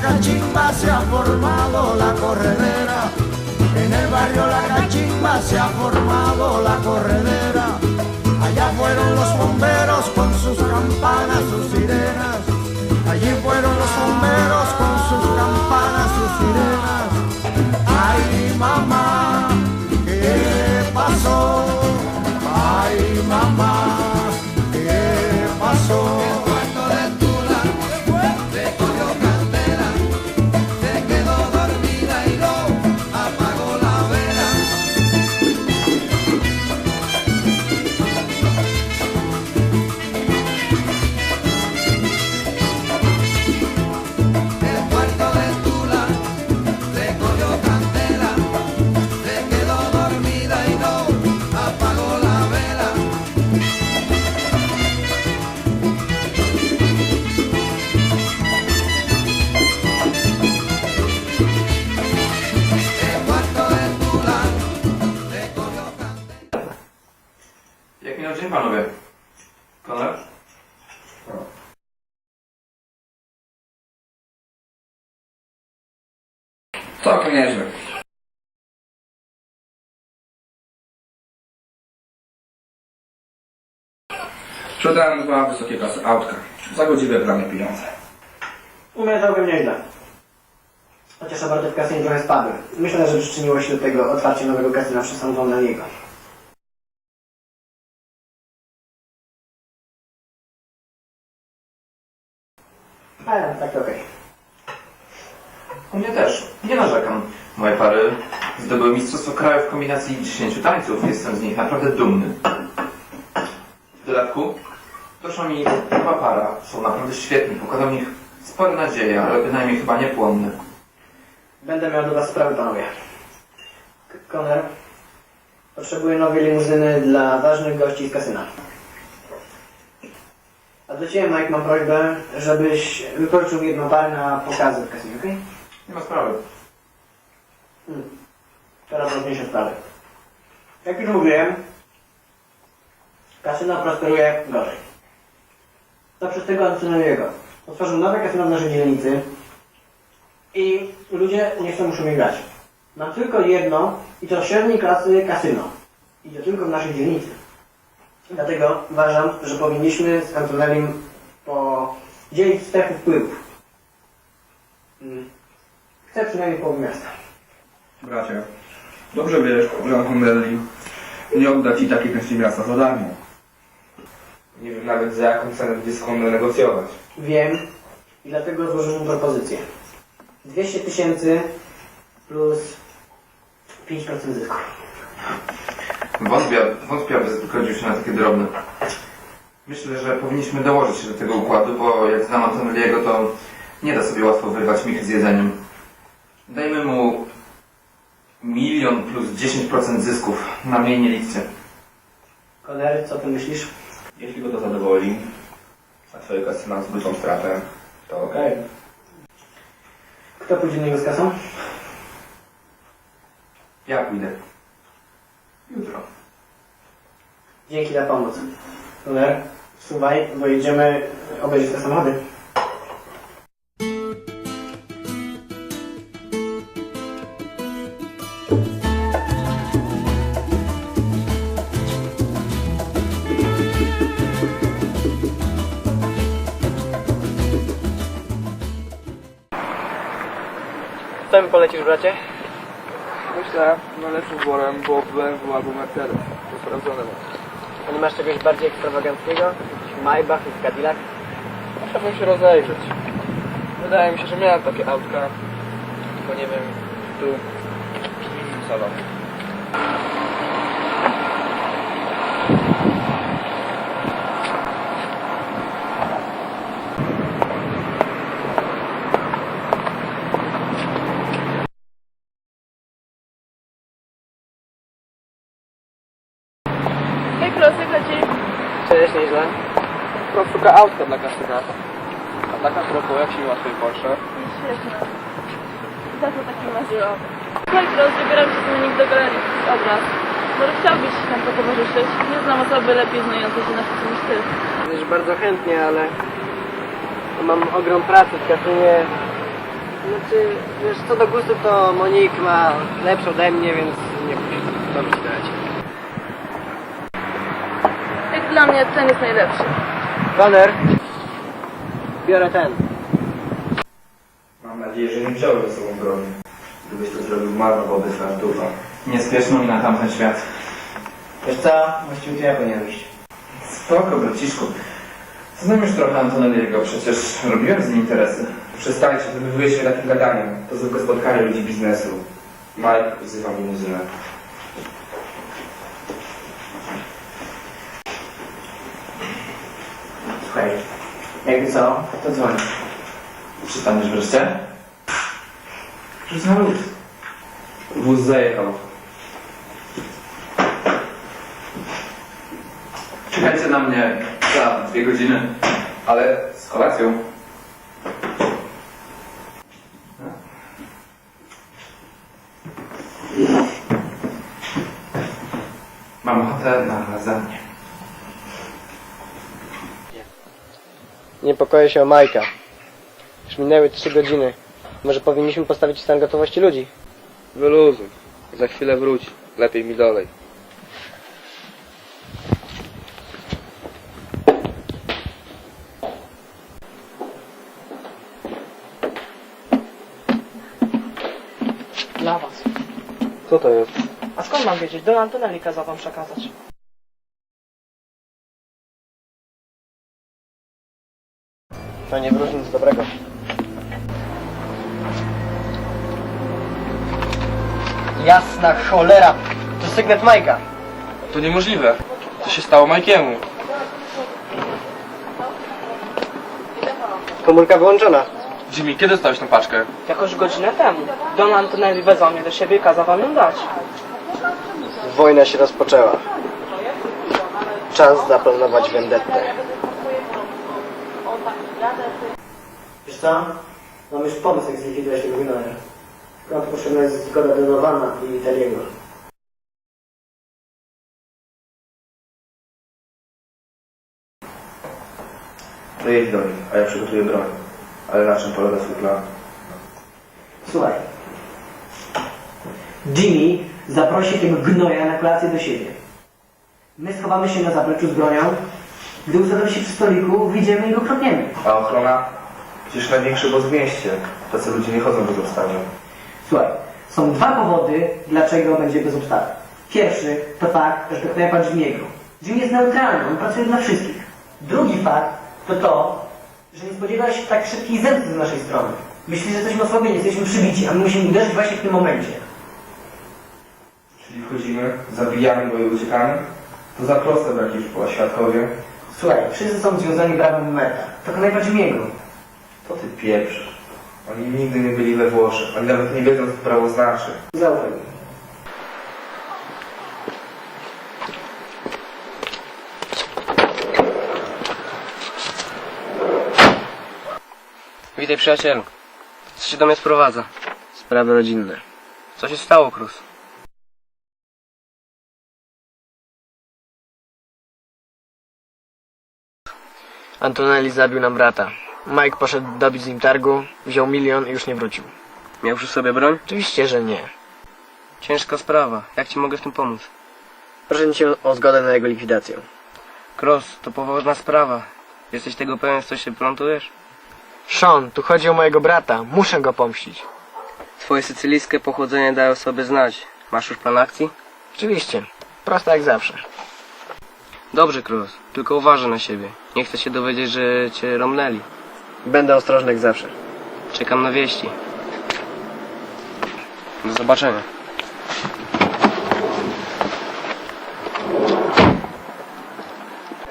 La Cachimba se ha formado la corredera. En el barrio La Cachimba se ha formado la corredera. Allá fueron los bomberos con sus campanas, sus sirenas. Allí fueron los bomberos con sus campanas, sus sirenas. Ay, mamá, Sprzedałem dwa wysokie klasy autka. Za godziwe dla mnie pieniądze. U mnie całkiem nieźle. Chociaż obroty w kasynie trochę spadły. Myślę, że przyczyniło się do tego otwarcie nowego kasyna przez San Juan Laniego. Ale tak to okej. U mnie też. Nie narzekam. Moje pary zdobyły Mistrzostwo Kraju w kombinacji 10 tańców. Jestem z nich naprawdę dumny. W dodatku doszła mi dwa para. Są naprawdę świetni. Pokładam w nich spore nadzieje, ale bynajmniej chyba niepłonne. Będę miał do Was sprawy, panowie. Koner, potrzebuję nowej limuzyny dla ważnych gości z kasyna. A do Ciebie, Mike, mam prośbę, żebyś mi jedną parę na pokazy w kasynie, okej? Nie ma sprawy. Hmm. Teraz ważniejsze sprawy. Jak już mówiłem, kasyno prosperuje gorzej. To przez tego Antonowego. Otworzył nowe kasyno w naszej dzielnicy i ludzie nie chcą muszą grać. Mam tylko jedno i to średniej klasy kasyno. I to tylko w naszej dzielnicy. Dlatego uważam, że powinniśmy z Antonelim podzielić strefy wpływów. Hmm. Chcę przynajmniej połowę miasta. Bracie, dobrze wiesz, że Antonelli nie odda ci takiej części miasta za darmo. Nie wiem nawet za jaką cenę będzie skłonny negocjować. Wiem i dlatego złożyłem propozycję. 200 tysięcy plus 5% zysku. Wątpię, wątpię, aby zgodził się na takie drobne. Myślę, że powinniśmy dołożyć się do tego układu, bo jak znam Antonelliego, to nie da sobie łatwo wyrwać michy z jedzeniem. Dajmy mu milion plus 10% zysków. Na mniej nie liczcie. Koner, co ty myślisz? Jeśli go to zadowoli, a twoje kasyna zbytą stratę, to okej. Kto pójdzie do niego z kasą? Ja pójdę. Jutro. Dzięki za pomoc. Koner, wsuwaj, bo jedziemy obejrzeć te samochody. Mi polecisz, bracie? Myślę, najlepszym wyborem było BMW albo Mercedes. To sprawdzone. A nie masz czegoś bardziej ekstrawaganckiego? Jakiś Maybach lub Cadillac? Musiałbym się rozejrzeć. Wydaje mi się, że miałem takie autka, tylko nie wiem, tu w innym salonie. Jak rozsłychać ci? Cześć, nieźle. Taka autka dla kasyna. A taka propos, jak się ma swój Porsche? Świetnie. Zawsze taki marzyłam. Słuchaj, Kros, wybieram się z nimi do galerii obraz. Może chciałbyś nam to towarzyszyć? Nie znam osoby lepiej znającej się na sztuce niż ty. Wiesz, bardzo chętnie, ale mam ogrom pracy w kasynie. Znaczy, wiesz, co do gustu, to Monik ma lepszy ode mnie, więc nie musi robić dać. Jak dla mnie ten jest najlepszy. Koner, biorę ten. Mam nadzieję, że nie wziąłeś ze sobą broni. Gdybyś to zrobił, marnowałbyś nas dużo. Nie spieszno mi na tamten świat. Wiesz co, właściwie to ja powinienem iść. Spoko, braciszku. Znam już trochę Antonelliego, przecież robiłem z nim interesy. Przestańcie, wywołujecie się takim gadaniem. To zwykłe spotkanie ludzi biznesu. Mike wzywa limuzynę. Słuchaj, jakby co, to dzwonię. Przystaniesz wreszcie? Rzuć na luz. Wóz zajechał. Czekajcie na mnie za dwie godziny, ale z kolacją. Mam ochotę na lasagne. Niepokoję się o Majka. Już minęły trzy godziny. Może powinniśmy postawić stan gotowości ludzi? Wyluzuj. Za chwilę wróci. Lepiej mi dolej. Dla was. Co to jest? A skąd mam wiedzieć? Don Antonelli kazał wam przekazać. To nie wróży nic dobrego. Jasna cholera! To sygnet Majka. To niemożliwe. Co się stało Majkiemu? Komórka wyłączona. Jimmy, kiedy dostałeś tę paczkę? Jakoś godzinę temu. Don Antonelli wezwał mnie do siebie i kazał wam ją dać. Wojna się rozpoczęła. Czas zaplanować vendettę. Wiesz co? Mam już pomysł, jak zlikwidować tego gnoja. Tylko potrzebna jest zgoda Donowana i Italiego. To jedź do nich, a ja przygotuję broń. Ale na czym polega swój plan? Słuchaj. Jimmy zaprosi tego gnoja na kolację do siebie. My schowamy się na zapleczu z bronią. Gdy ustawimy się przy stoliku, wyjdziemy i go kropniemy. A ochrona? Przecież największy boss w mieście. Tacy ludzie nie chodzą bez obstawy. Słuchaj, są dwa powody, dlaczego będzie bez obstawy. Pierwszy to fakt, że to knajpa Jimmy'ego. Jimmy jest neutralny, on pracuje dla wszystkich. Drugi fakt to to, że nie spodziewa się tak szybkiej zemsty z naszej strony. Myśli, że jesteśmy osłabieni, jesteśmy przybici, a my musimy uderzyć właśnie w tym momencie. Czyli wchodzimy, zabijamy go i uciekamy? To za proste w jakiejś była świadkowie. Słuchaj, wszyscy są związani prawem. To knajpa Jimmy'ego. To ty pieprzysz. Oni nigdy nie byli we Włoszech. Oni nawet nie wiedzą, co to prawo znaczy. Zaufaj mi. Witaj przyjacielu. Co się do mnie sprowadza? Sprawy rodzinne. Co się stało, Cruz? Antonelli zabił nam brata. Mike poszedł dobić z nim targu, wziął milion i już nie wrócił. Miał przy sobie broń? Oczywiście, że nie. Ciężka sprawa. Jak ci mogę w tym pomóc? Proszę cię o zgodę na jego likwidację. Cross, to poważna sprawa. Jesteś tego pewien, w co się plątujesz? Sean, tu chodzi o mojego brata. Muszę go pomścić. Twoje sycylijskie pochodzenie daje o sobie znać. Masz już plan akcji? Oczywiście. Prosto jak zawsze. Dobrze, Cross. Tylko uważaj na siebie. Nie chcę się dowiedzieć, że cię romnęli. Będę ostrożny jak zawsze. Czekam na wieści. Do zobaczenia.